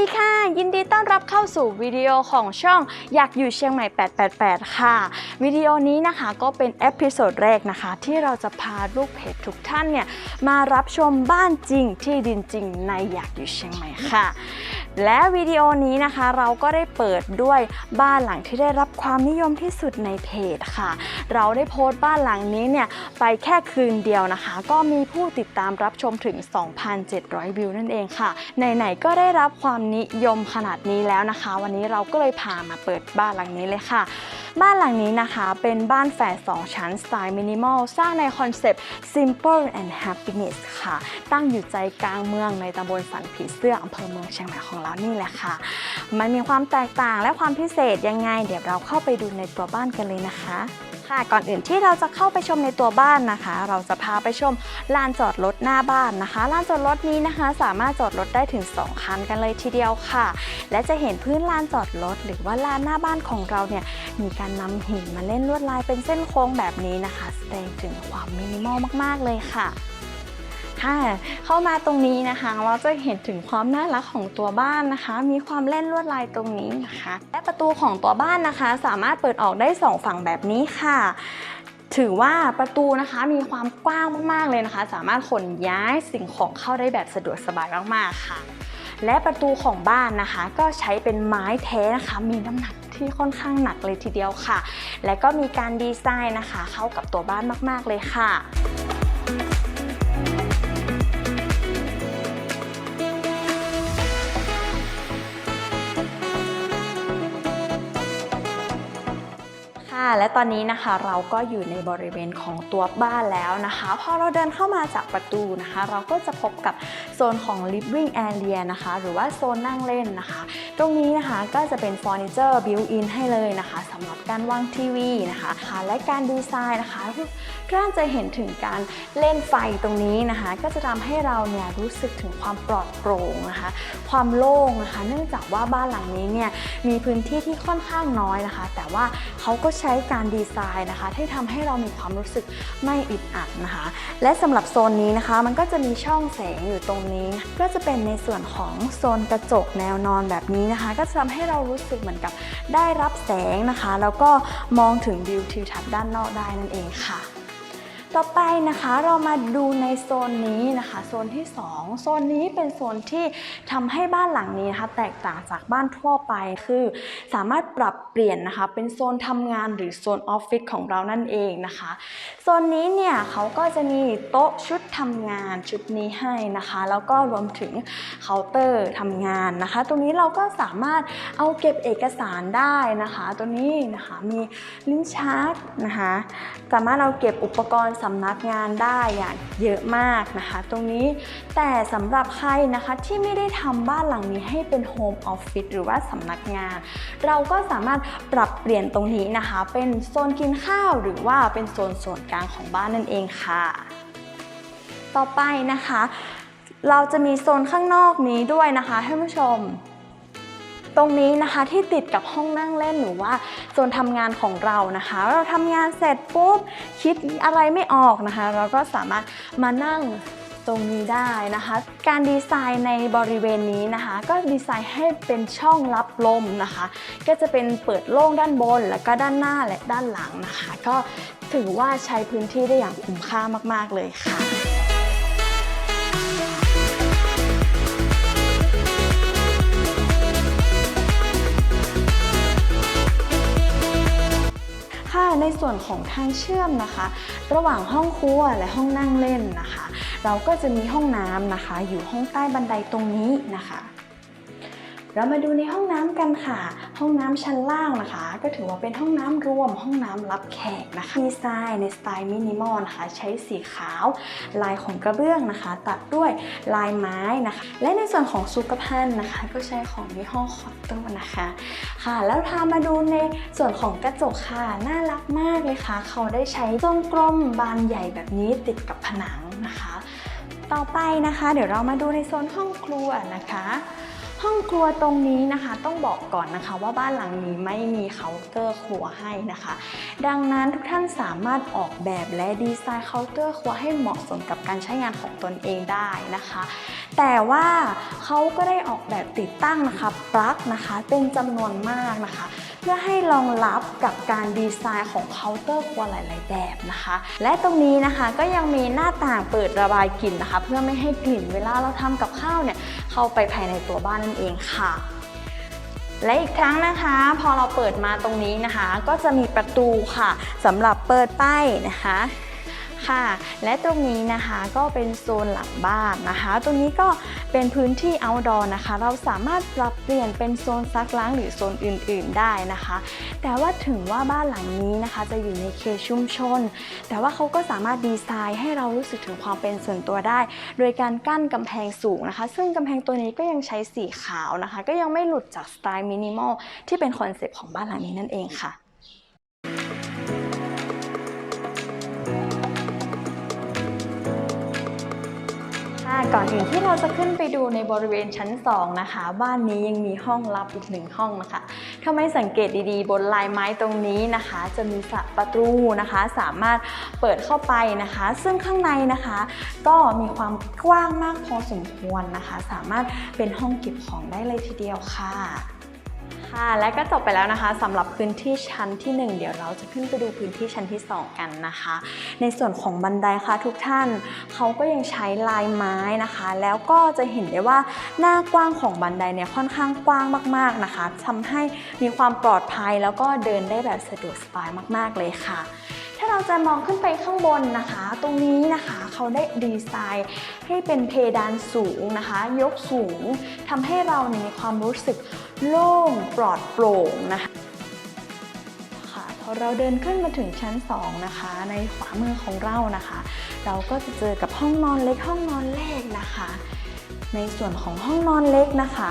ดีค่ะ ยินดีต้อนรับเข้าสู่วิดีโอของช่องอยากอยู่เชียงใหม่ 888 ค่ะ วิดีโอนี้นะคะก็เป็นเอพิโซดแรกนะคะ ที่เราจะพาลูกเพจทุกท่านเนี่ย มารับชมบ้านจริงที่ดินจริงในอยากอยู่เชียงใหม่ค่ะ และวิดีโอนี้นะคะเราก็ได้เปิดด้วยบ้านหลังที่ได้รับความนิยมที่สุดในเพจค่ะ เราได้โพสต์บ้านหลังนี้เนี่ยไปแค่คืนเดียวนะคะ ก็มีผู้ติดตามรับชมถึง 2,700 วิวนั่นเองค่ะไหนๆก็ได้รับความนิยมขนาดนี้แล้วนะคะ วันนี้เราก็เลยพามาเปิดบ้านหลังนี้เลยค่ะ บ้านหลังนี้นะคะ เป็นบ้านแฝด2ชั้นสไตล์มินิมอลสร้างในคอนเซปต์ simple and happiness ค่ะ ตั้งอยู่ใจกลางเมืองในตำบลสันผีเสื้ออำเภอเมืองเชียงใหม่ของเรานี่แหละค่ะ มันมีความแตกต่างและความพิเศษยังไง เดี๋ยวเราเข้าไปดูในตัวบ้านกันเลยนะคะ ค่ะ ก่อนอื่นที่เราจะเข้าไปชมในตัวบ้านนะคะ เราจะพาไปชมลานจอดรถหน้าบ้านนะคะ ลานจอดรถนี้นะคะ สามารถจอดรถได้ถึง 2 คันกันเลยทีเดียวค่ะ และจะเห็นพื้นลานจอดรถ หรือว่าลานหน้าบ้านของเราเนี่ย มีการนำหินมาเล่นลวดลายเป็นเส้นโค้งแบบนี้นะคะ แสดงถึงความมินิมอลมาก ๆ เลยค่ะ ค่ะ เข้ามาตรงนี้นะคะ เราจะเห็นถึงความน่ารักของตัวบ้านนะคะ มีความเล่นลวดลายตรงนี้นะคะ และประตูของตัวบ้านนะคะ สามารถเปิดออกได้สองฝั่งแบบนี้ค่ะถือว่าประตูนะคะมีความกว้างมากๆเลยนะคะ สามารถขนย้ายสิ่งของเข้าได้แบบสะดวกสบายมากๆค่ะ และประตูของบ้านนะคะ ก็ใช้เป็นไม้แท้นะคะ มีน้ำหนักที่ค่อนข้างหนักเลยทีเดียวค่ะ และก็มีการดีไซน์นะคะ เข้ากับตัวบ้านมากๆเลยค่ะ และตอนนี้นะคะเราก็อยู่ในบริเวณของตัวบ้านแล้วนะคะพอเราเดินเข้ามาจากประตูนะคะ เราก็จะพบกับโซนของ living area นะคะ หรือว่าโซนนั่งเล่นนะคะ ตรงนี้นะคะก็จะเป็นเฟอร์นิเจอร์ built in ให้เลยนะคะสำหรับการวางทีวีนะคะค่ะและการดีไซน์นะคะก็จะเห็นถึงการเล่นไฟตรงนี้นะคะ ก็จะทำให้เราเนี่ยรู้สึกถึงความปลอดโปร่งนะคะ ความโล่งนะคะ เนื่องจากว่าบ้านหลังนี้เนี่ยมีพื้นที่ที่ค่อนข้างน้อยนะคะ แต่ว่าเขาก็ใช้การดีไซน์นะคะ ที่ทำให้เรามีความรู้สึกไม่อึดอัดนะคะ และสำหรับโซนนี้นะคะ มันก็จะมีช่องแสงอยู่ตรงนี้ ก็จะเป็นในส่วนของโซนกระจกแนวนอนแบบนี้นะคะ ก็จะทำให้เรารู้สึกเหมือนกับได้รับแสงนะคะ แล้วก็มองถึงวิวทิวทัศน์ด้านนอกได้นั่นเองค่ะ ต่อไปนะคะเรามาดูในโซนนี้นะคะ โซนที่ 2 โซนนี้เป็นโซนที่ทำให้บ้านหลังนี้นะคะ แตกต่างจากบ้านทั่วไปคือ สามารถปรับเปลี่ยนนะคะ เป็นโซนทำงานหรือโซนออฟฟิศของเรานั่นเองนะคะ โซนนี้เนี่ยเขาก็จะมีโต๊ะชุดทำงานชุดนี้ให้นะคะ แล้วก็รวมถึงเคาน์เตอร์ทำงานนะคะ ตรงนี้เราก็สามารถเอาเก็บเอกสารได้นะคะ ตัวนี้นะคะมีลิ้นชักนะคะ สามารถเอาเก็บอุปกรณ์สำนักงานได้อย่างเยอะมากนะคะ ตรงนี้แต่สำหรับใครนะคะที่ไม่ได้ทำบ้านหลังนี้ให้เป็นโฮมออฟฟิศหรือว่าสำนักงาน เราก็สามารถปรับเปลี่ยนตรงนี้นะคะ เป็นโซนกินข้าวหรือว่าเป็นโซนส่วนกลางของบ้านนั่นเองค่ะ ต่อไปนะคะ เราจะมีโซนข้างนอกนี้ด้วยนะคะท่านผู้ชม ตรงนี้นะคะที่ติดกับห้องนั่งเล่นหรือว่าโซนทำงานของเรานะคะ เราทำงานเสร็จปุ๊บคิดอะไรไม่ออกนะคะ เราก็สามารถมานั่งตรงนี้ได้นะคะ การดีไซน์ในบริเวณนี้นะคะ ก็ดีไซน์ให้เป็นช่องรับลมนะคะ ก็จะเป็นเปิดโล่งด้านบน แล้วก็ด้านหน้าและด้านหลังนะคะ ก็ถือว่าใช้พื้นที่ได้อย่างคุ้มค่ามาก ๆ เลยค่ะ ส่วนของทางเชื่อมนะคะ ระหว่างห้องครัวและห้องนั่งเล่นนะคะ เราก็จะมีห้องน้ำนะคะ อยู่ห้องใต้บันไดตรงนี้นะคะ เรามาดูในห้องน้ำกันค่ะ ห้องน้ำชั้นล่างนะคะ ก็ถือว่าเป็นห้องน้ำรวมห้องน้ำรับแขกนะคะดีไซน์ในสไตล์มินิมอลนะคะ ใช้สีขาว ลายของกระเบื้องนะคะ ตัดด้วยลายไม้นะคะ และในส่วนของสุขภัณฑ์นะคะ ก็ใช้ของยี่ห้อคอตโต้นะคะค่ะ แล้วพามาดูในส่วนของกระจกค่ะ น่ารักมากเลยค่ะ เขาได้ใช้ทรงกลมบานใหญ่แบบนี้ติดกับผนังนะคะ ต่อไปนะคะ เดี๋ยวเรามาดูในโซนห้องครัวนะคะ ห้องครัวตรงนี้นะคะต้องบอกก่อนนะคะว่าบ้านหลังนี้ไม่มีเคาน์เตอร์ครัวให้นะคะ ดังนั้นทุกท่านสามารถออกแบบและดีไซน์เคาน์เตอร์ครัวให้เหมาะสมกับการใช้งานของตนเองได้นะคะ แต่ว่าเขาก็ได้ออกแบบติดตั้งนะคะปลั๊กนะคะเป็นจำนวนมากนะคะเพื่อให้รองรับกับการดีไซน์ของเคาน์เตอร์ครัวหลาย ๆ แบบนะคะ และตรงนี้นะคะก็ยังมีหน้าต่างเปิดระบายกลิ่นนะคะ เพื่อไม่ให้กลิ่นเวลาเราทำกับข้าวเนี่ยเข้าไปภายในตัวบ้านนั่นเองค่ะและอีกครั้งนะคะ พอเราเปิดมาตรงนี้นะคะ ก็จะมีประตูค่ะสำหรับเปิดป้ายนะคะ ค่ะ และตรงนี้นะคะก็เป็นโซนหลังบ้านนะคะ ตรงนี้ก็เป็นพื้นที่ outdoor นะคะ เราสามารถปรับเปลี่ยนเป็นโซนซักล้างหรือโซนอื่น ๆ ได้นะคะ แต่ว่าถึงว่าบ้านหลังนี้นะคะจะอยู่ในเขตชุมชน แต่ว่าเขาก็สามารถดีไซน์ให้เรารู้สึกถึงความเป็นส่วนตัวได้ โดยการกั้นกำแพงสูงนะคะ ซึ่งกำแพงตัวนี้ก็ยังใช้สีขาวนะคะ ก็ยังไม่หลุดจากสไตล์มินิมอลที่เป็นคอนเซปต์ของบ้านหลังนี้นั่นเองค่ะ ก่อนอื่นที่เราจะขึ้นไปดูในบริเวณชั้น 2 นะคะ บ้านนี้ยังมีห้องลับอีกหนึ่งห้องนะคะถ้าไม่สังเกตดีๆ บนลายไม้ตรงนี้นะคะ จะมีประตูนะคะ สามารถเปิดเข้าไปนะคะ ซึ่งข้างในนะคะ ก็มีความกว้างมากพอสมควรนะคะ สามารถเป็นห้องเก็บของได้เลยทีเดียวค่ะ ค่ะ และก็จบไปแล้วนะคะสำหรับพื้นที่ชั้นที่ 1 เดี๋ยวเราจะขึ้นไปดูพื้นที่ชั้นที่ 2 กันนะคะ ในส่วนของบันไดค่ะทุกท่านเขาก็ยังใช้ลายไม้นะคะ แล้วก็จะเห็นได้ว่าหน้ากว้างของบันไดเนี่ยค่อนข้างกว้างมาก ๆนะคะทำให้มีความปลอดภัยแล้วก็เดินได้แบบสะดวกสบายมาก ๆเลยค่ะ เราจะมองขึ้นไปข้างบนนะคะ ตรงนี้นะคะเขาได้ดีไซน์ให้เป็นเพดานสูงนะคะ ยกสูงทำให้เรามีความรู้สึกโล่งปลอดโปร่งนะคะค่ะพอเราเดินขึ้นมาถึงชั้น 2 นะคะ ในขวามือของเรานะคะ เราก็จะเจอกับห้องนอนเล็กห้องนอนแรกนะคะ ในส่วนของห้องนอนเล็กนะคะ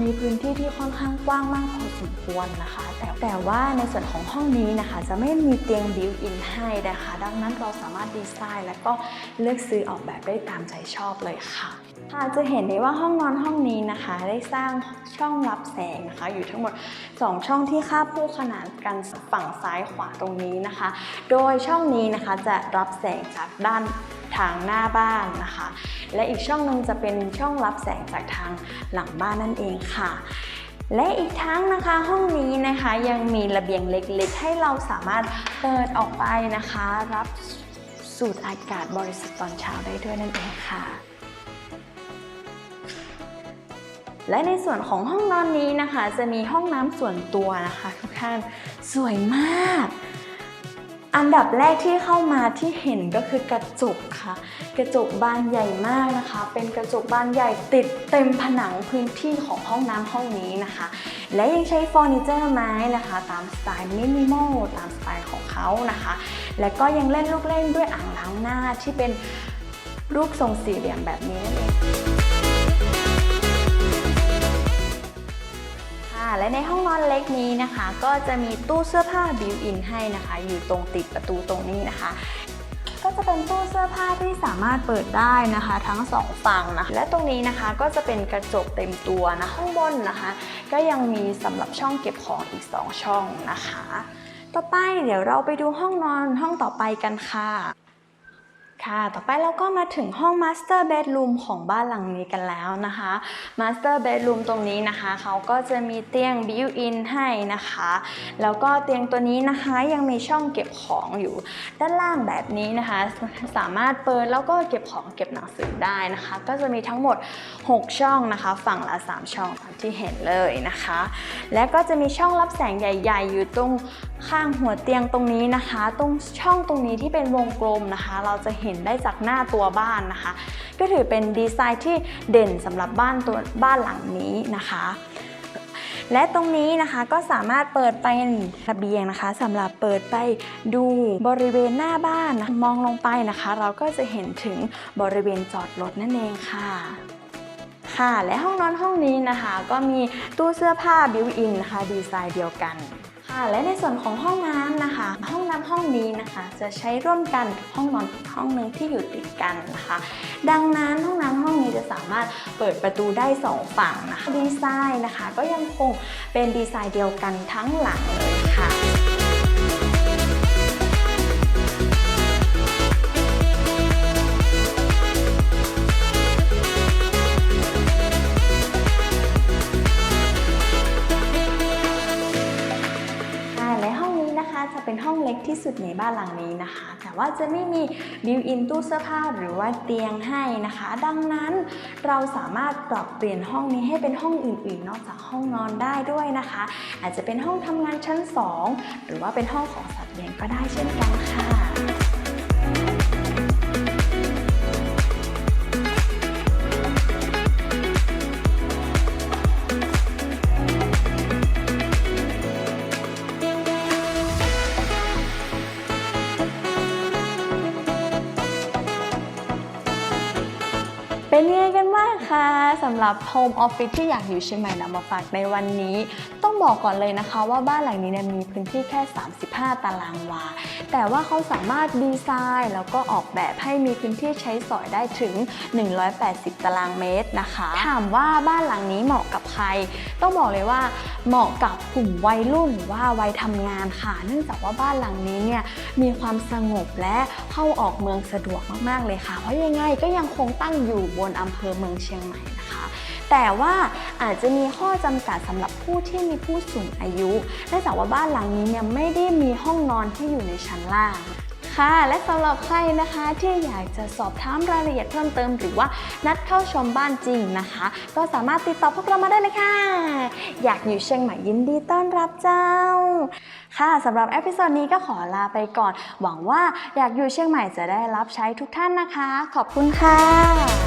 มีพื้นที่ที่ค่อนข้างกว้างมากพอสมควรนะคะ แต่ว่าในส่วนของห้องนี้นะคะ จะไม่มีเตียงบิวอินให้นะคะ ดังนั้นเราสามารถดีไซน์และก็เลือกซื้อออกแบบได้ตามใจชอบเลยค่ะค่ะจะเห็นได้ว่าห้องนอนห้องนี้นะคะ ได้สร้างช่องรับแสงนะคะ อยู่ทั้งหมด 2 ช่องที่คาบคู่ขนานกันฝั่งซ้ายขวาตรงนี้นะคะ โดยช่องนี้นะคะจะรับแสงจากด้านทางหน้าบ้านนะคะ และอีกช่องหนึ่งจะเป็นช่องรับแสงจากทางหลังบ้านนั่นเองค่ะ และอีกทั้งนะคะห้องนี้นะคะยังมีระเบียงเล็กๆ ให้เราสามารถเปิดออกไปนะคะ รับสูดอากาศบริสุทธิ์ตอนเช้าได้ด้วยนั่นเองค่ะ และในส่วนของห้องนอนนี้นะคะ จะมีห้องน้ำส่วนตัวนะคะ ทุกท่านสวยมาก อันดับแรกที่เข้ามาที่เห็นก็คือกระจกค่ะ กระจกบานใหญ่มากนะคะ เป็นกระจกบานใหญ่ติดเต็มผนังพื้นที่ของห้องน้ำห้องนี้นะคะ และยังใช้เฟอร์นิเจอร์ไม้นะคะ ตามสไตล์มินิมอลตามสไตล์ของเขานะคะ และก็ยังเล่นลูกเล่นด้วยอ่างล้างหน้าที่เป็นรูปทรงสี่เหลี่ยมแบบนี้นั่นเอง และในห้องนอนเล็กนี้นะคะ ก็จะมีตู้เสื้อผ้าบิวอินให้นะคะ อยู่ตรงติดประตูตรงนี้นะคะ ก็จะเป็นตู้เสื้อผ้าที่สามารถเปิดได้นะคะ ทั้งสองฝั่งนะคะและตรงนี้นะคะก็จะเป็นกระจกเต็มตัวนะข้างบนนะคะ ก็ยังมีสำหรับช่องเก็บของอีก 2 ช่องนะคะ ต่อไปเดี๋ยวเราไปดูห้องนอนห้องต่อไปกันค่ะ ค่ะ ต่อไปเราก็มาถึงห้อง Master Bedroom ของบ้านหลังนี้กันแล้วนะคะ Master Bedroom ตรงนี้นะคะ เขาก็จะมีเตียง built-in ให้นะคะ แล้วก็เตียงตัวนี้นะคะยังมีช่องเก็บของอยู่ ด้านล่างแบบนี้นะคะ สามารถเปิดแล้วก็เก็บของเก็บหนังสือได้นะคะ ก็จะมีทั้งหมด 6 ช่องนะคะ ฝั่งละ 3 ช่องตามที่เห็นเลยนะคะ และก็จะมีช่องรับแสงใหญ่ ๆ อยู่ตรงข้างหัวเตียงตรงนี้นะคะ ตรงช่องตรงนี้ที่เป็นวงกลมนะคะ เราจะเห็นได้จากหน้าตัวบ้านนะคะ ก็ถือเป็นดีไซน์ที่เด่นสำหรับบ้านตัวบ้านหลังนี้นะคะ และตรงนี้นะคะก็สามารถเปิดเป็นระเบียงนะคะสำหรับเปิดไปดูบริเวณหน้าบ้านนะมองลงไปนะคะ เราก็จะเห็นถึงบริเวณจอดรถนั่นเองค่ะค่ะและห้องนอนห้องนี้นะคะ ก็มีตู้เสื้อผ้าบิวอินนะคะ ดีไซน์เดียวกัน ค่ะและในส่วนของห้องน้ำนะคะ ห้องน้ำห้องนี้นะคะ จะใช้ร่วมกันกับห้องนอนอีกห้องหนึ่งที่อยู่ติดกันนะคะ ดังนั้นห้องน้ำห้องนี้จะสามารถเปิดประตูได้สองฝั่งนะคะดีไซน์นะคะ ก็ยังคงเป็นดีไซน์เดียวกันทั้งหลังเลยค่ะ กที่สุดในบ้านหลังนี้นะคะ แต่ว่าจะไม่มีบิวอินตู้เสื้อผ้าหรือว่าเตียงให้นะคะ ดังนั้นเราสามารถปรับเปลี่ยนห้องนี้ให้เป็นห้องอื่นๆ นอกจากห้องนอนได้ด้วยนะคะ อาจจะเป็นห้องทำงานชั้น 2 หรือว่าเป็นห้องของสัตว์เลี้ยงก็ได้เช่นกันค่ะำหรับ Home Office ที่อยากอยู่เชียงใหม่นำมาฝากในวันนี้ ต้องบอกก่อนเลยนะคะ ว่าบ้านหลังนี้เนี่ยมีพื้นที่แค่ 35 ตารางวา แต่ว่าเขาสามารถดีไซน์แล้วก็ออกแบบให้มีพื้นที่ใช้สอยได้ถึง 180 ตารางเมตรนะคะ ถามว่าบ้านหลังนี้เหมาะกับใคร ต้องบอกเลยว่าเหมาะกับกลุ่มวัยรุ่นหรือว่าวัยทำงานค่ะ เนื่องจากว่าบ้านหลังนี้เนี่ยมีความสงบและเข้าออกเมืองสะดวกมากๆเลยค่ะ เพราะยังไงก็ยังคงตั้งอยู่บนอำเภอเมืองเชียงใหม่นะคะ แต่ว่าอาจจะมีข้อจำกัดสำหรับผู้ที่มีผู้สูงอายุเนื่องจากว่าบ้านหลังนี้เนี่ยไม่ได้มีห้องนอนที่อยู่ในชั้นล่างค่ะและสำหรับใครนะคะที่อยากจะสอบถามรายละเอียดเพิ่มเติม หรือว่านัดเข้าชมบ้านจริงนะคะ ก็สามารถติดต่อพวกเรามาได้เลยค่ะ อยากอยู่เชียงใหม่ยินดีต้อนรับเจ้า ค่ะสำหรับเอพิโซดนี้ก็ขอลาไปก่อน หวังว่าอยากอยู่เชียงใหม่จะได้รับใช้ทุกท่านนะคะ ขอบคุณค่ะ